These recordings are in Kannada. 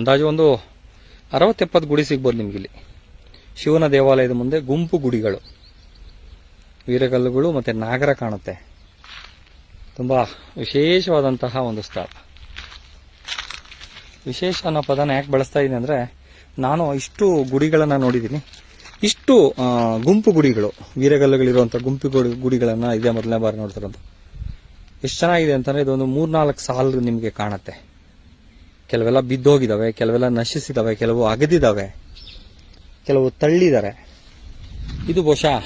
ಅಂದಾಜು ಒಂದು ಅರವತ್ತೆಪ್ಪತ್ತು ಗುಡಿ ಸಿಗ್ಬೋದು ನಿಮಗಿಲ್ಲಿ ಶಿವನ ದೇವಾಲಯದ ಮುಂದೆ ಗುಂಪು ಗುಡಿಗಳು. ವೀರಗಲ್ಲುಗಳು ಮತ್ತು ನಾಗರ ಕಾಣುತ್ತೆ. ತುಂಬ ವಿಶೇಷವಾದಂತಹ ಒಂದು ಸ್ಥಳ. ವಿಶೇಷ ಅನ್ನೋ ಪದನ ಯಾಕೆ ಬಳಸ್ತಾ ಇದ್ದೀನಿ ಅಂದರೆ, ನಾನು ಇಷ್ಟು ಗುಡಿಗಳನ್ನು ನೋಡಿದ್ದೀನಿ ಇಷ್ಟು ಗುಂಪು ಗುಡಿಗಳು, ವೀರಗಲ್ಲುಗಳಿರುವಂಥ ಗುಂಪು ಗುಡಿ, ಗುಡಿಗಳನ್ನು ಇದೇ ಮೊದಲನೇ ಬಾರಿ ನೋಡ್ತಿರೋದು. ಎಷ್ಟು ಚೆನ್ನಾಗಿದೆ ಅಂತಂದರೆ ಇದೊಂದು ಮೂರ್ನಾಲ್ಕು ಸಾಲು ನಿಮಗೆ ಕಾಣುತ್ತೆ. ಕೆಲವೆಲ್ಲ ಬಿದ್ದೋಗಿದ್ದಾವೆ ಕೆಲವೆಲ್ಲ ನಶಿಸಿದಾವೆ, ಕೆಲವು ಅಗದಿದ್ದಾವೆ ಕೆಲವು ತಳ್ಳಿದ್ದಾರೆ. ಇದು ಬಹುಶಃ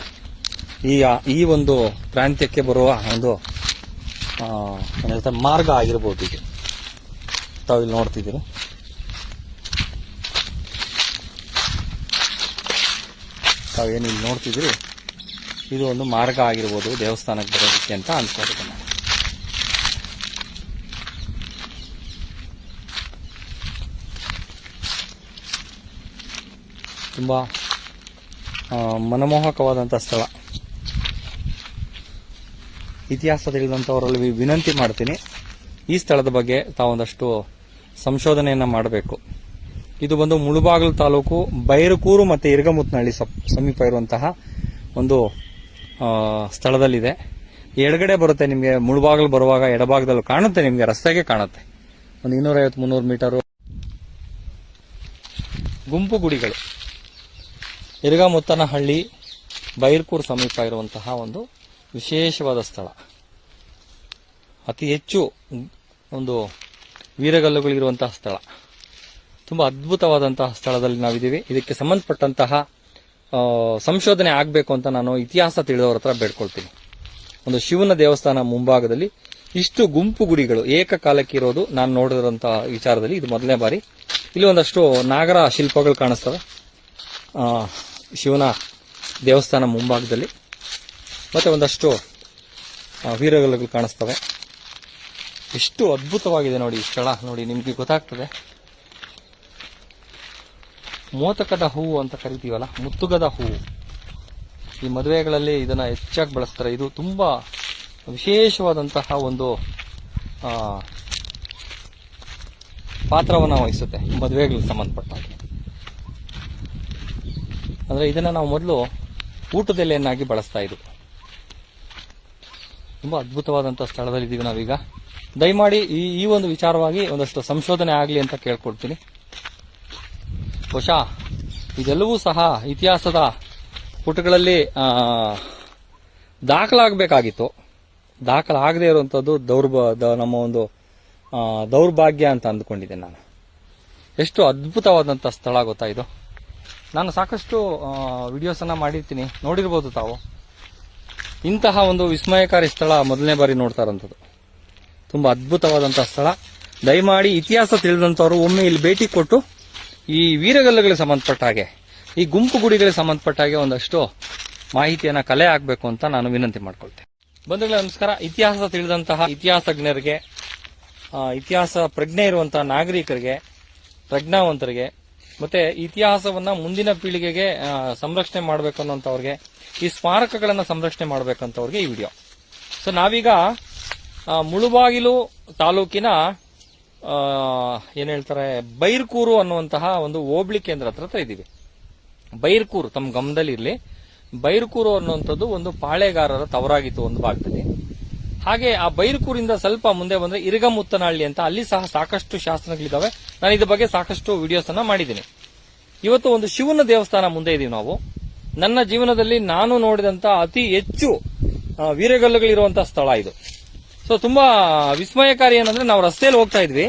ಈ ಈ ಒಂದು ಪ್ರಾಂತ್ಯಕ್ಕೆ ಬರುವ ಒಂದು ಹೇಳ್ತಾರೆ, ಮಾರ್ಗ ಆಗಿರ್ಬೋದು ಇದು. ತಾವಿಲ್ಲಿ ನೋಡ್ತಿದ್ದೀರಿ? ತಾವೇನು ಇಲ್ಲಿ ನೋಡ್ತಿದ್ದೀರಿ? ಇದು ಒಂದು ಮಾರ್ಗ ಆಗಿರ್ಬೋದು ದೇವಸ್ಥಾನಕ್ಕೆ ಬರೋದಕ್ಕೆ ಅಂತ ಅನ್ಕೊಂಡಿದ್ದೆ ನಾನು ತುಂಬ ಮನಮೋಹಕವಾದಂಥ ಸ್ಥಳ. ಇತಿಹಾಸ ತಿಳಿದಂಥವರಲ್ಲಿ ವಿನಂತಿ ಮಾಡ್ತೀನಿ, ಈ ಸ್ಥಳದ ಬಗ್ಗೆ ತಾವೊಂದಷ್ಟು ಸಂಶೋಧನೆಯನ್ನು ಮಾಡಬೇಕು. ಇದು ಬಂದು ಮುಳುಬಾಗಿಲು ತಾಲೂಕು ಬೈರಕೂರು ಮತ್ತು ಇರಗಮುತ್ನಹಳ್ಳಿ ಸಮೀಪ ಇರುವಂತಹ ಒಂದು ಸ್ಥಳದಲ್ಲಿದೆ. ಎಡಗಡೆ ಬರುತ್ತೆ ನಿಮಗೆ, ಮುಳುಬಾಗಿಲು ಬರುವಾಗ ಎಡಭಾಗದಲ್ಲಿ ಕಾಣುತ್ತೆ ನಿಮಗೆ, ರಸ್ತೆಗೆ ಕಾಣುತ್ತೆ. ಒಂದು ಇನ್ನೂರೈವತ್ತು ಮುನ್ನೂರು ಮೀಟರು. ಗುಂಪು ಗುಡಿಗಳು. ಇರಗಮುತ್ತನಹಳ್ಳಿ ಬೈರ್ಕೂರ್ ಸಮೀಪ ಇರುವಂತಹ ಒಂದು ವಿಶೇಷವಾದ ಸ್ಥಳ. ಅತಿ ಹೆಚ್ಚು ಒಂದು ವೀರಗಲ್ಲುಗಳಿರುವಂತಹ ಸ್ಥಳ. ತುಂಬ ಅದ್ಭುತವಾದಂತಹ ಸ್ಥಳದಲ್ಲಿ ನಾವಿದ್ದೀವಿ. ಇದಕ್ಕೆ ಸಂಬಂಧಪಟ್ಟಂತಹ ಸಂಶೋಧನೆ ಆಗಬೇಕು ಅಂತ ನಾನು ಇತಿಹಾಸ ತಿಳಿದವರ ಹತ್ರ ಬೇಡ್ಕೊಳ್ತೀನಿ. ಒಂದು ಶಿವನ ದೇವಸ್ಥಾನ ಮುಂಭಾಗದಲ್ಲಿ ಇಷ್ಟು ಗುಂಪು ಗುಡಿಗಳು ಏಕಕಾಲಕ್ಕೆ ಇರೋದು ನಾನು ನೋಡಿದಂತಹ ವಿಚಾರದಲ್ಲಿ ಇದು ಮೊದಲನೇ ಬಾರಿ. ಇಲ್ಲಿ ಒಂದಷ್ಟು ನಾಗರ ಶಿಲ್ಪಗಳು ಕಾಣಿಸ್ತವೆ. ಶಿವನ ದೇವಸ್ಥಾನ ಮುಂಭಾಗದಲ್ಲಿ ಮತ್ತೆ ಒಂದಷ್ಟು ಆ, ವೀರಗಲ್ಲುಗಳು ಕಾಣಿಸ್ತವೆ. ಎಷ್ಟು ಅದ್ಭುತವಾಗಿದೆ ನೋಡಿ ಈ ಸ್ಥಳ ನೋಡಿ ನಿಮಗೆ ಗೊತ್ತಾಗ್ತದೆ. ಮೋತಕದ ಹೂವು ಅಂತ ಕರಿತೀವಲ್ಲ ಮುತ್ತುಗದ ಹೂವು. ಈ ಮದುವೆಗಳಲ್ಲಿ ಇದನ್ನ ಹೆಚ್ಚಾಗಿ ಬಳಸ್ತಾರೆ. ಇದು ತುಂಬಾ ವಿಶೇಷವಾದಂತಹ ಒಂದು ಪಾತ್ರವನ್ನು ವಹಿಸುತ್ತೆ ಮದುವೆಗಳಿಗೆ ಸಂಬಂಧಪಟ್ಟಂತೆ. ಅಂದ್ರೆ ಇದನ್ನ ನಾವು ಮೊದಲು ಊಟದೆಲೆಯನ್ನಾಗಿ ಬಳಸ್ತಾ ಇದ್ವಿ. ತುಂಬಾ ಅದ್ಭುತವಾದಂತಹ ಸ್ಥಳದಲ್ಲಿ ಇದೀವಿ ನಾವೀಗ. ದಯಮಾಡಿ ಈ ಈ ಒಂದು ವಿಚಾರವಾಗಿ ಒಂದಷ್ಟು ಸಂಶೋಧನೆ ಆಗಲಿ ಅಂತ ಕೇಳ್ಕೊಡ್ತೀನಿ. ಬಹುಶಃ ಇದೆಲ್ಲವೂ ಸಹ ಇತಿಹಾಸದ ಪುಟಗಳಲ್ಲಿ ದಾಖಲಾಗಬೇಕಾಗಿತ್ತು. ದಾಖಲಾಗದೇ ಇರುವಂಥದ್ದು ದೌರ್ಬ ನಮ್ಮ ಒಂದು ದೌರ್ಭಾಗ್ಯ ಅಂತ ಅಂದ್ಕೊಂಡಿದ್ದೆ ನಾನು. ಎಷ್ಟು ಅದ್ಭುತವಾದಂಥ ಸ್ಥಳ ಗೊತ್ತಾ ನಾನು ಸಾಕಷ್ಟು ವಿಡಿಯೋಸನ್ನು ಮಾಡಿರ್ತೀನಿ. ನೋಡಿರ್ಬೋದು ತಾವು. ಇಂತಹ ಒಂದು ವಿಸ್ಮಯಕಾರಿ ಸ್ಥಳ ಮೊದಲನೇ ಬಾರಿ ನೋಡ್ತಾ ಇರೋಂಥದ್ದು ತುಂಬ ಅದ್ಭುತವಾದಂತಹ ಸ್ಥಳ. ದಯಮಾಡಿ ಇತಿಹಾಸ ತಿಳಿದಂಥವ್ರು ಒಮ್ಮೆ ಇಲ್ಲಿ ಭೇಟಿ ಕೊಟ್ಟು ಈ ವೀರಗಲ್ಲುಗಳಿಗೆ ಸಂಬಂಧಪಟ್ಟ ಹಾಗೆ, ಈ ಗುಂಪು ಗುಡಿಗಳಿಗೆ ಸಂಬಂಧಪಟ್ಟ ಹಾಗೆ ಒಂದಷ್ಟು ಮಾಹಿತಿಯನ್ನ ಕಲೆ ಆಗಬೇಕು ಅಂತ ನಾನು ವಿನಂತಿ ಮಾಡ್ಕೊಳ್ತೇನೆ. ಬಂಧುಗಳ, ನಮಸ್ಕಾರ. ಇತಿಹಾಸ ತಿಳಿದಂತಹ ಇತಿಹಾಸಜ್ಞರಿಗೆ ಇತಿಹಾಸ ಪ್ರಜ್ಞೆ ಇರುವಂತಹ ನಾಗರಿಕರಿಗೆ, ಪ್ರಜ್ಞಾವಂತರಿಗೆ ಮತ್ತೆ ಇತಿಹಾಸವನ್ನ ಮುಂದಿನ ಪೀಳಿಗೆಗೆ ಸಂರಕ್ಷಣೆ ಮಾಡಬೇಕು ಅನ್ನೋಂಥವ್ರಿಗೆ ಈ ಸ್ಮಾರಕಗಳನ್ನ ಸಂರಕ್ಷಣೆ ಮಾಡಬೇಕಂತವ್ರಿಗೆ ಈ ವಿಡಿಯೋ. ಸೊ ನಾವೀಗ ಮುಳುಬಾಗಿಲು ತಾಲೂಕಿನ ಏನ್ ಹೇಳ್ತಾರೆ, ಬೈರ್ಕೂರು ಅನ್ನುವಂತಹ ಒಂದು ಹೋಬಳಿ ಕೇಂದ್ರ ಹತ್ರ ಹತ್ರ ಇದ್ದೀವಿ. ಬೈರ್ಕೂರು ತಮ್ಮ ಗಮನದಲ್ಲಿರಲಿ. ಬೈರ್ಕೂರು ಅನ್ನುವಂಥದ್ದು ಒಂದು ಪಾಳೆಗಾರರ ತವರಾಗಿತ್ತು ಒಂದು ಭಾಗದಲ್ಲಿ. ಹಾಗೆ ಆ ಬೈರ್ಕೂರಿಂದ ಸ್ವಲ್ಪ ಮುಂದೆ ಬಂದ್ರೆ ಇರಗಮುತ್ತನಹಳ್ಳಿ ಅಂತ ಅಲ್ಲಿ ಸಹ ಸಾಕಷ್ಟು ಶಾಸನಗಳಿದ್ದಾವೆ ನಾನು ಇದ್ರ ಬಗ್ಗೆ ಸಾಕಷ್ಟು ವಿಡಿಯೋಸ್ ಅನ್ನ ಮಾಡಿದ್ದೀನಿ. ಇವತ್ತು ಒಂದು ಶಿವನ ದೇವಸ್ಥಾನ ಮುಂದೆ ಇದೀವಿ ನಾವು. ನನ್ನ ಜೀವನದಲ್ಲಿ ನಾನು ನೋಡಿದಂತ ಅತಿ ಹೆಚ್ಚು ವೀರಗಲ್ಲುಗಳಿರುವಂತಹ ಸ್ಥಳ ಇದು. ಸೊ ತುಂಬಾ ವಿಸ್ಮಯಕಾರಿ ಏನಂದ್ರೆ ನಾವು ರಸ್ತೆಯಲ್ಲಿ ಹೋಗ್ತಾ ಇದ್ವಿ.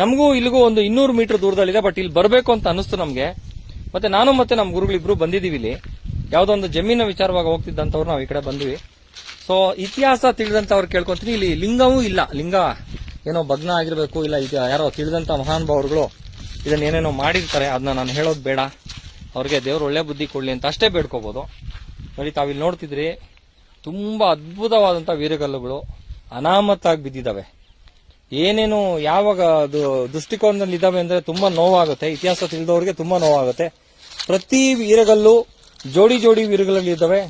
ನಮಗೂ ಇಲ್ಲಿಗೂ ಒಂದು ಇನ್ನೂರು ಮೀಟರ್ ದೂರದಲ್ಲಿದೆ ಬಟ್ ಇಲ್ಲಿ ಬರಬೇಕು ಅಂತ ಅನಿಸ್ತು ನಮಗೆ. ಮತ್ತೆ ನಾನು ಮತ್ತೆ ನಮ್ಮ ಗುರುಗಳಿಬ್ರು ಬಂದಿದ್ದೀವಿ ಇಲ್ಲಿ. ಯಾವುದೋ ಒಂದು ಜಮೀನ ವಿಚಾರವಾಗಿ ಹೋಗ್ತಿದ್ದಂಥವ್ರು ನಾವು ಈ ಕಡೆ ಬಂದ್ವಿ. ಸೊ ಇತಿಹಾಸ ತಿಳಿದಂತವ್ರು ಕೇಳ್ಕೊಂತೀನಿ. ಇಲ್ಲಿ ಲಿಂಗವೂ ಇಲ್ಲ. ಲಿಂಗ ಏನೋ ಭಗ್ನ ಆಗಿರ್ಬೇಕು, ಇಲ್ಲ ಇದು ಯಾರೋ ತಿಳಿದಂತ ಮಹಾನುಭಾವರುಗಳು ಇದನ್ನ ಏನೇನೋ ಮಾಡಿರ್ತಾರೆ ಅದನ್ನ ನಾನು ಹೇಳೋದು ಬೇಡ. ಅವ್ರಿಗೆ ದೇವ್ರು ಒಳ್ಳೆ ಬುದ್ಧಿ ಕೊಡ್ಲಿ ಅಂತ ಅಷ್ಟೇ ಬೇಡ್ಕೋಬಹುದು ನೋಡಿ, ತಾವಿಲ್ಲಿ ನೋಡ್ತಿದ್ರಿ, ತುಂಬಾ ಅದ್ಭುತವಾದಂತ ವೀರಗಲ್ಲುಗಳು ಅನಾಮತ್ತಾಗಿ ಬಿದ್ದಿದ್ದಾವೆ ಏನೇನು ಯಾವಾಗ ಅದು ದೃಷ್ಟಿಕೋನದಲ್ಲಿ ಇದ್ದಾವೆ ಅಂದ್ರೆ ತುಂಬಾ ನೋವಾಗುತ್ತೆ. ಇತಿಹಾಸ ತಿಳಿದವ್ರಿಗೆ ತುಂಬಾ ನೋವಾಗುತ್ತೆ. ಪ್ರತಿ ವೀರಗಲ್ಲು ಜೋಡಿ ಜೋಡಿ ವೀರಗಲ್ಲಲ್ಲಿ ಇದ್ದಾವೆ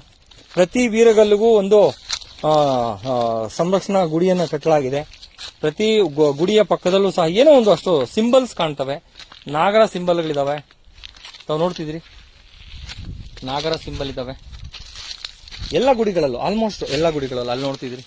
ಪ್ರತಿ ವೀರಗಲ್ಲಿಗೂ ಒಂದು ಸಂರಕ್ಷಣಾ ಗುಡಿಯನ್ನು ಕಟ್ಟಲಾಗಿದೆ. ಪ್ರತಿ ಗುಡಿಯ ಪಕ್ಕದಲ್ಲೂ ಸಹ ಏನೋ ಒಂದು ಅಷ್ಟು ಸಿಂಬಲ್ಸ್ ಕಾಣ್ತವೆ. ನಾಗರ ಸಿಂಬಲ್ಗಳಿದಾವೆ ತಾವು ನೋಡ್ತಿದ್ರಿ? ನಾಗರ ಸಿಂಬಲ್ ಇದಾವೆ. ಎಲ್ಲ ಗುಡಿಗಳಲ್ಲೂ ಆಲ್ಮೋಸ್ಟ್ ಎಲ್ಲ ಗುಡಿಗಳಲ್ಲೂ ಅಲ್ಲಿ ನೋಡ್ತಿದ್ರಿ?